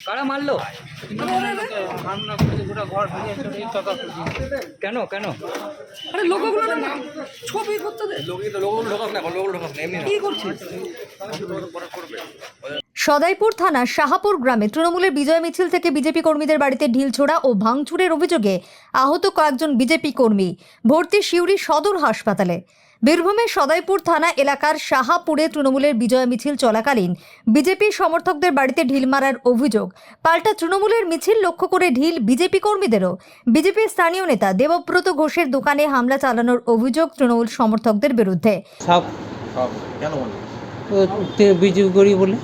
কারা মারলো? কেন করে গোটা ঘর ভেঙে চলে এই টাকা খুঁজি কেন কেন আরে লোকগুলো না ছবি করতে দে কি করছিস? সদাইপুর থানার শাহাপুর গ্রামে তৃণমূলের বিজয় মিছিল থেকে বিজেপি কর্মীদের বাড়িতে ঢিলছোড়া ও ভাঙচুরের অভিযোগে আহত কয়েকজন বিজেপি কর্মী ভর্তি সিউড়ি সদর হাসপাতালে। বীরভূমের সদাইপুর থানা এলাকার শাহাপুরে তৃণমূলের বিজয় মিছিল চলাকালীন বিজেপি সমর্থকদের বাড়িতে ঢিল মারার অভিযোগ। পাল্টা তৃণমূলের মিছিল লক্ষ্য করে ঢিল বিজেপি কর্মীদেরও। বিজেপির স্থানীয় নেতা দেবব্রত ঘোষের দোকানে হামলা চালানোর অভিযোগ তৃণমূল সমর্থকদের বিরুদ্ধে। বিজেপি করি বলে।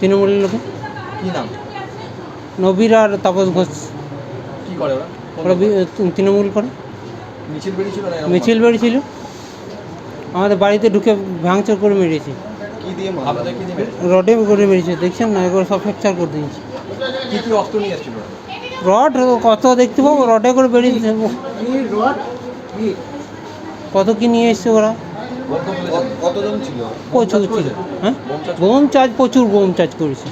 তৃণমূলের লোকে? কি নাম? নবীর আর তাপস ঘোষ। কি করে ওরা? ওরা বি- তৃণমূল করে। মিছিল বেরিয়েছিল না এরকম? মিছিল বেরিয়েছিল আমাদের বাড়িতে ঢুকে ভাঙচুর করে মেরেছে। কি দিয়ে মারলো? আপনাদের কি দিয়ে মেরেছে? রডে করে মেরেছে দেখছেন না? এগুলো সব ফ্র্যাকচার করে দিয়েছে। কি কি অস্ত্র নিয়ে এসেছিল? ওরা? রড কত দেখতে পাবো? রডে করে বেরিয়েছে। কত কি নিয়ে এসছে ওরা? কতজন ছিল? প্রচুর ছিল। হ্যাঁ? বোম চার্জ প্রচুর বোম চার্জ করেছে।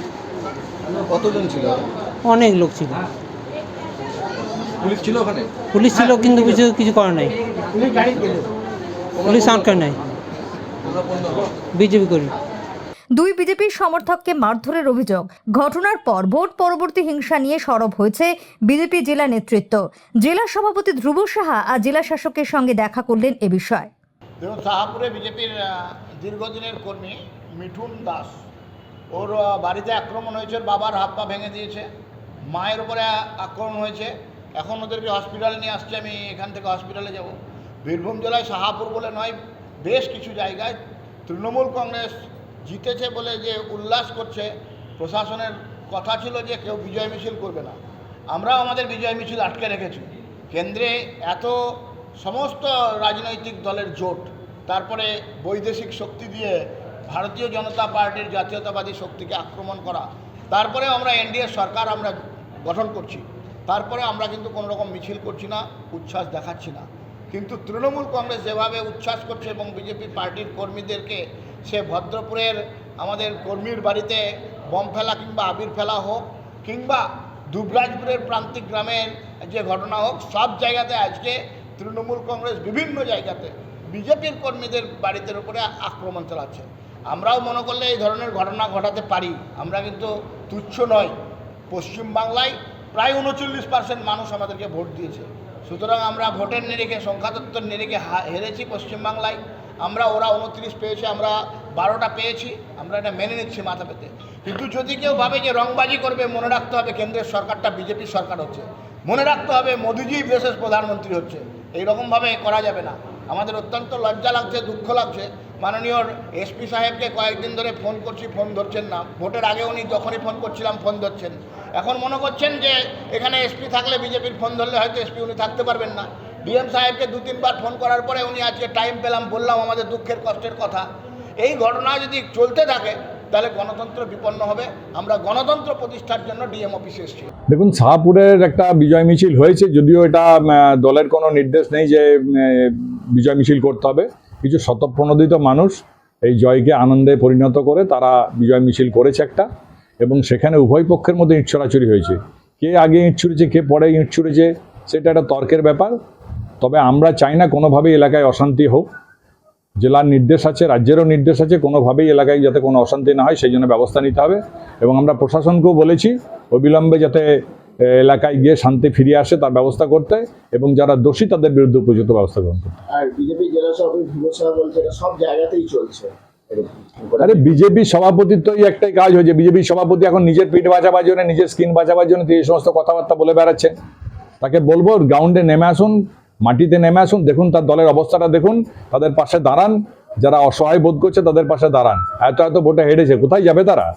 কতজন ছিল? অনেক লোক ছিল। পুলিশ ছিল ওখানে? পুলিশ ছিল কিন্তু কিছু কিছু করে নাই। পুলিশ আটকা নাই? বিজেপি করি। দুই বিজেপির সমর্থককে মারধরের অভিযোগ। ঘটনার পর ভোট পরবর্তী হিংসা নিয়ে সরব হয়েছে বিজেপি জেলা নেতৃত্ব। জেলা সভাপতি ধ্রুব সাহা আর জেলা শাসকের সঙ্গে দেখা করলেন এ বিষয়ে। দেখুন সাহাপুরে বিজেপির দীর্ঘদিনের কর্মী মিঠুন দাস। ওর বাড়িতে আক্রমণ হয়েছে বাবার হাত পা ভেঙে দিয়েছে, মায়ের উপরে আক্রমণ হয়েছে। এখন ওদেরকে হসপিটালে নিয়ে আসছে, আমি এখান থেকে হসপিটালে যাব। বীরভূম জেলায় শাহাপুর বলে নয়, বেশ কিছু জায়গায় তৃণমূল কংগ্রেস জিতেছে বলে যে উল্লাস করছে, প্রশাসনের কথা ছিল যে কেউ বিজয় মিছিল করবে না। আমরাও আমাদের বিজয় মিছিল আটকে রেখেছি। কেন্দ্রে এত সমস্ত রাজনৈতিক দলের জোট, তারপরে বৈদেশিক শক্তি দিয়ে ভারতীয় জনতা পার্টির জাতীয়তাবাদী শক্তিকে আক্রমণ করা, তারপরে আমরা এনডিএ সরকার আমরা গঠন করছি, তারপরে আমরা কিন্তু কোনো রকম মিছিল করছি না, উচ্ছ্বাস দেখাচ্ছি না। কিন্তু তৃণমূল কংগ্রেস যেভাবে উচ্ছ্বাস করছে এবং বিজেপি পার্টির কর্মীদেরকে, সে ভদ্রপুরের আমাদের কর্মীর বাড়িতে বম ফেলা কিংবা আবির ফেলা হোক, কিংবা দুবরাজপুরের প্রান্তিক গ্রামের যে ঘটনা হোক, সব জায়গাতে আজকে তৃণমূল কংগ্রেস বিভিন্ন জায়গাতে বিজেপির কর্মীদের বাড়িতে উপরে আক্রমণ চালাচ্ছে। আমরাও মনে করলে এই ধরনের ঘটনা ঘটাতে পারি। আমরা কিন্তু তুচ্ছ নয়। পশ্চিমবাংলায় প্রায় উনচল্লিশ পার্সেন্ট মানুষ আমাদেরকে ভোট দিয়েছে। সুতরাং আমরা ভোটের নিরিখে, সংখ্যাতত্ত্বের নিরিখে হেরেছি পশ্চিমবাংলায় আমরা ওরা উনত্রিশ পেয়েছে, আমরা বারোটা পেয়েছি, আমরা এটা মেনে নিচ্ছি মাথা পেতে। কিন্তু যদি কেউ ভাবে যে রংবাজি করবে, মনে রাখতে হবে কেন্দ্রের সরকারটা বিজেপি সরকার হচ্ছে। মনে রাখতে হবে, মোদিজি বিশেষ প্রধানমন্ত্রী হচ্ছে। এইরকমভাবে করা যাবে না। আমাদের অত্যন্ত লজ্জা লাগছে, দুঃখ লাগছে। মাননীয় এসপি সাহেবকে কয়েকদিন ধরে ফোন করছি, ফোন ধরছেন না। ভোটের আগে উনি যখনই ফোন করছিলাম, ফোন ধরছেন। এখন মনে করছেন যে এখানে এসপি থাকলে বিজেপির ফোন ধরলে হয়তো এসপি উনি থাকতে পারবেন না। ডিএম সাহেবকে দু তিনবার ফোন করার পরে উনি আজকে টাইম পেলাম, বললাম আমাদের দুঃখের, কষ্টের কথা। এই ঘটনা যদি চলতে থাকে তাহলে গণতন্ত্র বিপন্ন হবে। আমরা গণতন্ত্র প্রতিষ্ঠার জন্য ডিএম অফিসে এসেছি। দেখুন, শাহপুরের একটা বিজয় মিছিল হয়েছে, যদিও এটা দলের কোনো নির্দেশ নেই যে বিজয় মিছিল করতে হবে। কিছু শতপ্রণোদিত মানুষ এই জয়কে আনন্দে পরিণত করে তারা বিজয় মিছিল করেছে একটা, এবং সেখানে উভয় পক্ষের মধ্যে ইট ছড়াছড়ি হয়েছে। কে আগে ইট ছুড়েছে, কে পরে ইট ছুড়েছে, সেটা একটা তর্কের ব্যাপার। তবে আমরা চাই না কোনোভাবেই এলাকায় অশান্তি হোক। জেলার নির্দেশ আছে রাজ্যেরও নির্দেশ আছে কোনোভাবেই এলাকায় যাতে কোনো অশান্তি না হয় সেই জন্য ব্যবস্থা নিতে হবে। এবং আমরা প্রশাসনকেও বলেছি অবিলম্বে যাতে এলাকায় গিয়ে শান্তি ফিরিয়ে আসে তার ব্যবস্থা করতে এবং যারা দোষী তাদের বিরুদ্ধে উপযুক্ত ব্যবস্থা গ্রহণ করতে। আর বিজেপি জেলা সভাপতি সব জায়গাতেই চলছে। আরে বিজেপি সভাপতির তো এই একটাই কাজ হয়েছে। বিজেপি সভাপতি এখন নিজের পিঠ বাঁচাবার জন্য নিজের স্কিন বাঁচাবার জন্য তিনি এই সমস্ত কথাবার্তা বলে বেড়াচ্ছেন। তাকে বলব গ্রাউন্ডে নেমে আসুন মাটিতে নেমে আসুন, দেখুন তার দলের অবস্থাটা, দেখুন তাদের পাশে দাঁড়ান, যারা অসহায় বোধ করছে তাদের পাশে দাঁড়ান। এত এত ভোটে হেরেছে, কোথায় যাবে তারা?